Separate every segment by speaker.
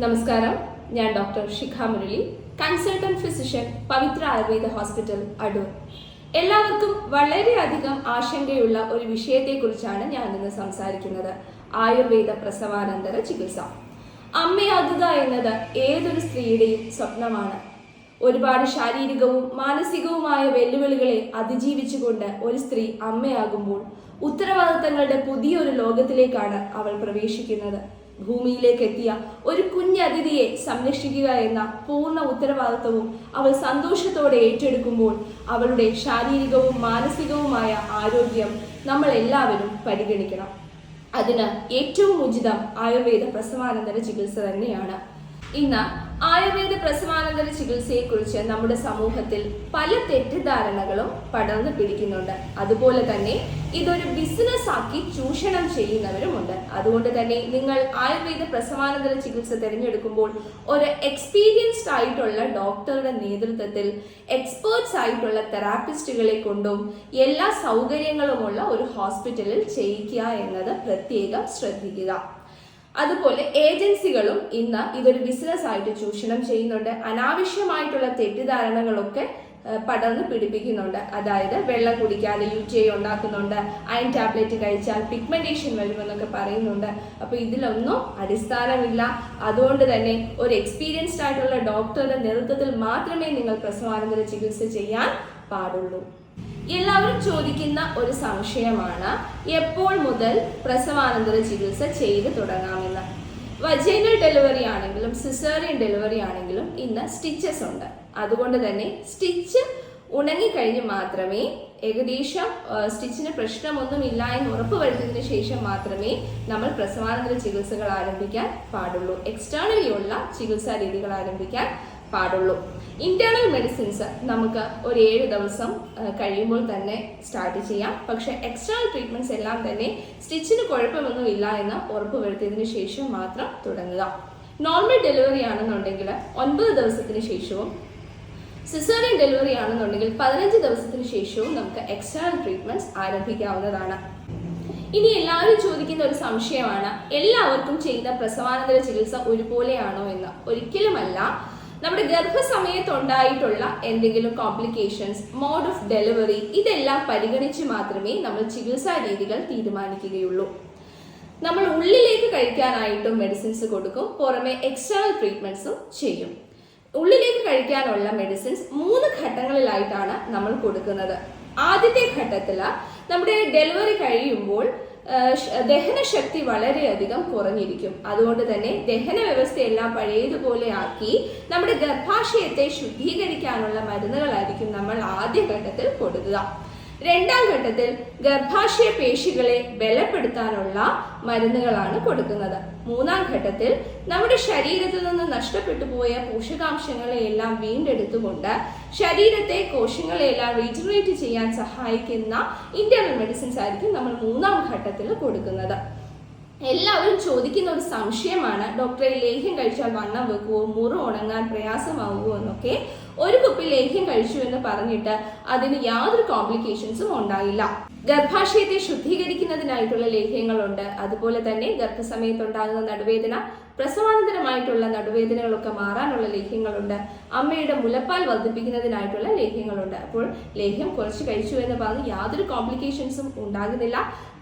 Speaker 1: നമസ്കാരം. ഞാൻ doctor Shikha Murali consultant physician Pavithra Ayurveda hospital Adoor. എല്ലാവർക്കും വളരെയധികം ആശങ്കയുള്ള ഒരു വിഷയത്തെക്കുറിച്ചാണ് ഞാൻ ഇന്ന് സംസാരിക്കുന്നത്. ആയുർവേദ പ്രസവാനന്തര ചികിത്സ. അമ്മയാകുക എന്നത് ഏതൊരു സ്ത്രീയുടെയും സ്വപ്നമാണ്. ഒരുപാട് ശാരീരികവും മാനസികവുമായ വെല്ലുവിളികളെ അതിജീവിച്ചുകൊണ്ട് ഒരു സ്ത്രീ അമ്മയാകുമ്പോൾ ഉത്തരവാദിത്തങ്ങളുടെ പുതിയൊരു ലോകത്തിലേക്കാണ് അവൾ പ്രവേശിക്കുന്നത്. ഭൂമിയിലേക്ക് എത്തിയ ഒരു കുഞ്ഞതിഥിയെ സംരക്ഷിക്കുക എന്ന പൂർണ ഉത്തരവാദിത്വവും അവൾ സന്തോഷത്തോടെ ഏറ്റെടുക്കുമ്പോൾ അവളുടെ ശാരീരികവും മാനസികവുമായ ആരോഗ്യം നമ്മൾ എല്ലാവരും പരിഗണിക്കണം. അതിന് ഏറ്റവും ഉചിതം ആയുർവേദ പ്രസവാനന്തര ചികിത്സ തന്നെയാണ്. ഇന്ന് ആയുർവേദ പ്രസവാനന്തര ചികിത്സയെക്കുറിച്ച് നമ്മുടെ സമൂഹത്തിൽ പല തെറ്റിദ്ധാരണകളും പടർന്നു പിടിക്കുന്നുണ്ട്. അതുപോലെ തന്നെ ഇതൊരു ബിസിനസ് ആക്കി ചൂഷണം ചെയ്യുന്നവരുമുണ്ട്. അതുകൊണ്ട് തന്നെ നിങ്ങൾ ആയുർവേദ പ്രസവാനന്തര ചികിത്സ തിരഞ്ഞെടുക്കുമ്പോൾ ഒരു എക്സ്പീരിയൻസ്ഡ് ആയിട്ടുള്ള ഡോക്ടറുടെ നേതൃത്വത്തിൽ എക്സ്പേർട്സ് ആയിട്ടുള്ള തെറാപ്പിസ്റ്റുകളെ കൊണ്ടും എല്ലാ സൗകര്യങ്ങളുമുള്ള ഒരു ഹോസ്പിറ്റലിൽ ചെയ്യിക്കുക എന്നത് പ്രത്യേകം ശ്രദ്ധിക്കുക. അതുപോലെ ഏജൻസികളും ഇന്ന് ഇതൊരു ബിസിനസ് ആയിട്ട് ചൂഷണം ചെയ്യുന്നുണ്ട്. അനാവശ്യമായിട്ടുള്ള തെറ്റിദ്ധാരണകളൊക്കെ പടർന്ന് പിടിപ്പിക്കുന്നുണ്ട്. അതായത് വെള്ളം കുടിക്കാതെ യു ടി ഐ ഉണ്ടാക്കുന്നുണ്ട് അയൺ ടാബ്ലറ്റ് കഴിച്ചാൽ പിഗ്മെന്റേഷൻ വരുമെന്നൊക്കെ പറയുന്നുണ്ട്. അപ്പോൾ ഇതിലൊന്നും അടിസ്ഥാനമില്ല. അതുകൊണ്ട് തന്നെ ഒരു എക്സ്പീരിയൻസ്ഡ് ആയിട്ടുള്ള ഡോക്ടറുടെ നേതൃത്വത്തിൽ മാത്രമേ നിങ്ങൾ പ്രസവാനന്തര ചികിത്സ ചെയ്യാൻ പാടുള്ളൂ. എല്ലാവരും ചോദിക്കുന്ന ഒരു സംശയമാണ് എപ്പോൾ മുതൽ പ്രസവാനന്തര ചികിത്സ ചെയ്തു തുടങ്ങാമെന്ന്. വജൈനൽ ഡെലിവറി ആണെങ്കിലും സിസേറിയൻ ഡെലിവറി ആണെങ്കിലും ഇന്ന് സ്റ്റിച്ചസ് ഉണ്ട്. അതുകൊണ്ട് തന്നെ സ്റ്റിച്ച് ഉണങ്ങിക്കഴിഞ്ഞ് മാത്രമേ ഏകദേശം സ്റ്റിച്ചിന് പ്രശ്നമൊന്നുമില്ല എന്ന് ഉറപ്പ് വരുത്തിയതിനു ശേഷം മാത്രമേ നമ്മൾ പ്രസവാനന്തര ചികിത്സകൾ ആരംഭിക്കാൻ പാടുള്ളൂ. എക്സ്റ്റേണലി ഉള്ള ചികിത്സാ രീതികൾ ആരംഭിക്കാൻ പാടുള്ളൂ. ഇന്റേണൽ മെഡിസിൻസ് നമുക്ക് ഒരു ഏഴ് ദിവസം കഴിയുമ്പോൾ തന്നെ സ്റ്റാർട്ട് ചെയ്യാം. പക്ഷേ എക്സ്റ്റേണൽ ട്രീറ്റ്മെന്റ്സ് എല്ലാം തന്നെ സ്റ്റിച്ചിന് കുഴപ്പമൊന്നുമില്ല എന്ന് ഉറപ്പ് വരുത്തിയതിനു ശേഷം മാത്രം തുടങ്ങുക. നോർമൽ ഡെലിവറി ആണെന്നുണ്ടെങ്കിൽ ഒൻപത് ദിവസത്തിന് ശേഷവും സിസേറിയൻ ഡെലിവറി ആണെന്നുണ്ടെങ്കിൽ പതിനഞ്ച് ദിവസത്തിന് ശേഷവും നമുക്ക് എക്സ്റ്റേണൽ ട്രീറ്റ്മെന്റ്സ് ആരംഭിക്കാവുന്നതാണ്. ഇനി എല്ലാവരും ചോദിക്കുന്ന ഒരു സംശയമാണ് എല്ലാവർക്കും ചെയ്യുന്ന പ്രസവാനന്തര ചികിത്സ ഒരുപോലെയാണോ എന്ന്? ഒരിക്കലുമല്ല. നമ്മുടെ ഗർഭസമയത്തുണ്ടായിട്ടുള്ള എന്തെങ്കിലും കോംപ്ലിക്കേഷൻസ് മോഡ് ഓഫ് ഡെലിവറി ഇതെല്ലാം പരിഗണിച്ച് മാത്രമേ നമ്മൾ ചികിത്സാ രീതികൾ തീരുമാനിക്കുകയുള്ളൂ. നമ്മൾ ഉള്ളിലേക്ക് കഴിക്കാനായിട്ടും മെഡിസിൻസ് കൊടുക്കും പുറമെ എക്സ്റ്റേണൽ ട്രീറ്റ്മെന്റ്സും ചെയ്യും. ഉള്ളിലേക്ക് കഴിക്കാനുള്ള മെഡിസിൻസ് മൂന്ന് ഘട്ടങ്ങളിലായിട്ടാണ് നമ്മൾ കൊടുക്കുന്നത്. ആദ്യത്തെ ഘട്ടത്തിൽ നമ്മുടെ ഡെലിവറി കഴിയുമ്പോൾ ദഹനശക്തി വളരെയധികം കുറഞ്ഞിരിക്കും. അതുകൊണ്ട് തന്നെ ദഹന വ്യവസ്ഥയെല്ലാം പഴയതുപോലെ ആക്കി നമ്മുടെ ഗർഭാശയത്തെ ശുദ്ധീകരിക്കാനുള്ള മരുന്നുകളായിരിക്കും നമ്മൾ ആദ്യഘട്ടത്തിൽ കൊടുക്കുക. രണ്ടാം ഘട്ടത്തിൽ ഗർഭാശയ പേശികളെ ബലപ്പെടുത്താനുള്ള മരുന്നുകളാണ് കൊടുക്കുന്നത്. മൂന്നാം ഘട്ടത്തിൽ നമ്മുടെ ശരീരത്തിൽ നിന്ന് നഷ്ടപ്പെട്ടു പോയ പോഷകാംശങ്ങളെയെല്ലാം വീണ്ടെടുത്തുകൊണ്ട് ശരീരത്തെ കോശങ്ങളെയെല്ലാം റീജനറേറ്റ് ചെയ്യാൻ സഹായിക്കുന്ന ഇന്റേണൽ മെഡിസിൻസ് ആയിരിക്കും നമ്മൾ മൂന്നാം ഘട്ടത്തിൽ കൊടുക്കുന്നത്. എല്ലാവരും ചോദിക്കുന്ന ഒരു സംശയമാണ് ഡോക്ടറെ ലേഹ്യം കഴിച്ചാൽ വണ്ണം വെക്കുവോ? മുറി ഉണങ്ങാൻ പ്രയാസമാവുമോ എന്നൊക്കെ. ഒരു കുപ്പി ലേഹ്യം കഴിച്ചു എന്ന് പറഞ്ഞിട്ട് അതിന് യാതൊരു കോംപ്ലിക്കേഷൻസും ഉണ്ടായില്ല. ഗർഭാശയത്തെ ശുദ്ധീകരിക്കുന്നതിനായിട്ടുള്ള ലേഹ്യങ്ങളുണ്ട്. അതുപോലെ തന്നെ ഗർഭസമയത്തുണ്ടാകുന്ന നടുവേദന പ്രസവാനന്തരമായിട്ടുള്ള നടുവേദനകളൊക്കെ മാറാനുള്ള ലേഹ്യങ്ങളുണ്ട്. അമ്മയുടെ മുലപ്പാൽ വർദ്ധിപ്പിക്കുന്നതിനായിട്ടുള്ള ലേഹ്യങ്ങളുണ്ട്. അപ്പോൾ ലേഹ്യം കുറച്ച് കഴിച്ചു എന്ന് പറഞ്ഞ് യാതൊരു കോംപ്ലിക്കേഷൻസും ഉണ്ടാകുന്നില്ല.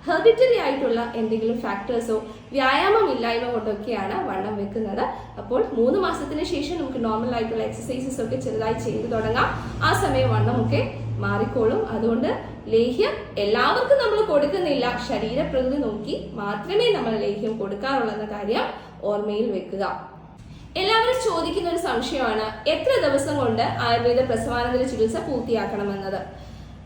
Speaker 1: ഹെർബിറ്ററി ആയിട്ടുള്ള എന്തെങ്കിലും ഫാക്ടേഴ്സോ വ്യായാമം ഇല്ലായ്മ കൊണ്ടൊക്കെയാണ് വണ്ണം വെക്കുന്നത്. അപ്പോൾ മൂന്ന് മാസത്തിന് ശേഷം നമുക്ക് നോർമൽ ആയിട്ടുള്ള എക്സസൈസസ് ഒക്കെ ചെറുതായി ചെയ്തു തുടങ്ങാം. ആ സമയം വണ്ണമൊക്കെ മാറിക്കോളും. അതുകൊണ്ട് ലേഹ്യം എല്ലാവർക്കും നമ്മൾ കൊടുക്കുന്നില്ല. ശരീരപ്രകൃതി നോക്കി മാത്രമേ നമ്മൾ ലേഹ്യം കൊടുക്കാറുള്ളൂ എന്ന കാര്യം ഓർമ്മയിൽ വെക്കുക. എല്ലാവരും ചോദിക്കുന്ന ഒരു സംശയമാണ് എത്ര ദിവസം കൊണ്ട് ആയുർവേദ പ്രസവാനന്തര ചികിത്സ പൂർത്തിയാക്കണമെന്നത്?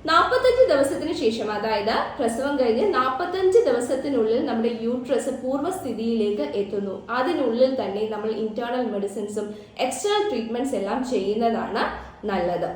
Speaker 1: നാൽപ്പത്തഞ്ച് ദിവസത്തിന് ശേഷം അതായത് പ്രസവം കഴിഞ്ഞ് നാൽപ്പത്തഞ്ച് ദിവസത്തിനുള്ളിൽ നമ്മുടെ യൂട്രസ് പൂർവസ്ഥിതിയിലേക്ക് എത്തുന്നു. അതിനുള്ളിൽ തന്നെ നമ്മൾ ഇന്റേണൽ മെഡിസിൻസും എക്സ്റ്റേണൽ ട്രീറ്റ്മെന്റ്സ് എല്ലാം ചെയ്യുന്നതാണ് നല്ലത്.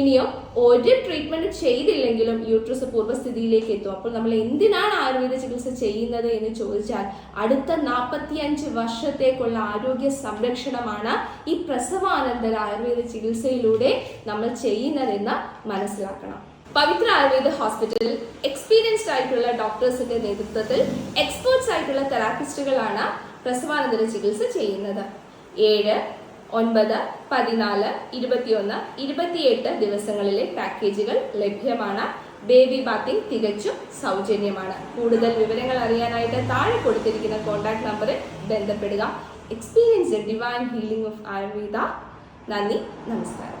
Speaker 1: ഇനിയോ ഒരു ട്രീറ്റ്മെന്റ് ചെയ്തില്ലെങ്കിലും യൂട്രസ് പൂർവസ്ഥിതിയിലേക്ക് എത്തും. അപ്പോൾ നമ്മൾ എന്തിനാണ് ആയുർവേദ ചികിത്സ ചെയ്യുന്നത് എന്ന് ചോദിച്ചാൽ അടുത്ത നാൽപ്പത്തിയഞ്ച് വർഷത്തേക്കുള്ള ആരോഗ്യ സംരക്ഷണമാണ് ഈ പ്രസവാനന്തര ആയുർവേദ ചികിത്സയിലൂടെ നമ്മൾ ചെയ്യുന്നതെന്ന് മനസ്സിലാക്കണം. പവിത്ര ആയുർവേദ ഹോസ്പിറ്റലിൽ എക്സ്പീരിയൻസ്ഡ് ആയിട്ടുള്ള ഡോക്ടേഴ്സിന്റെ നേതൃത്വത്തിൽ എക്സ്പേർട്സ് ആയിട്ടുള്ള തെറാപ്പിസ്റ്റുകളാണ് പ്രസവാനന്തര ചികിത്സ ചെയ്യുന്നത്. ഏഴ് ഒൻപത് പതിനാല് ഇരുപത്തിയൊന്ന് ഇരുപത്തിയെട്ട് ദിവസങ്ങളിലെ പാക്കേജുകൾ ലഭ്യമാണ്. ബേബി ബാത്തിങ് തികച്ചും സൗജന്യമാണ്. കൂടുതൽ വിവരങ്ങൾ അറിയാനായിട്ട് താഴെ കൊടുത്തിരിക്കുന്ന കോൺടാക്ട് നമ്പറിൽ ബന്ധപ്പെടുക. Experience divine healing of Ayurveda നന്ദി നമസ്കാരം.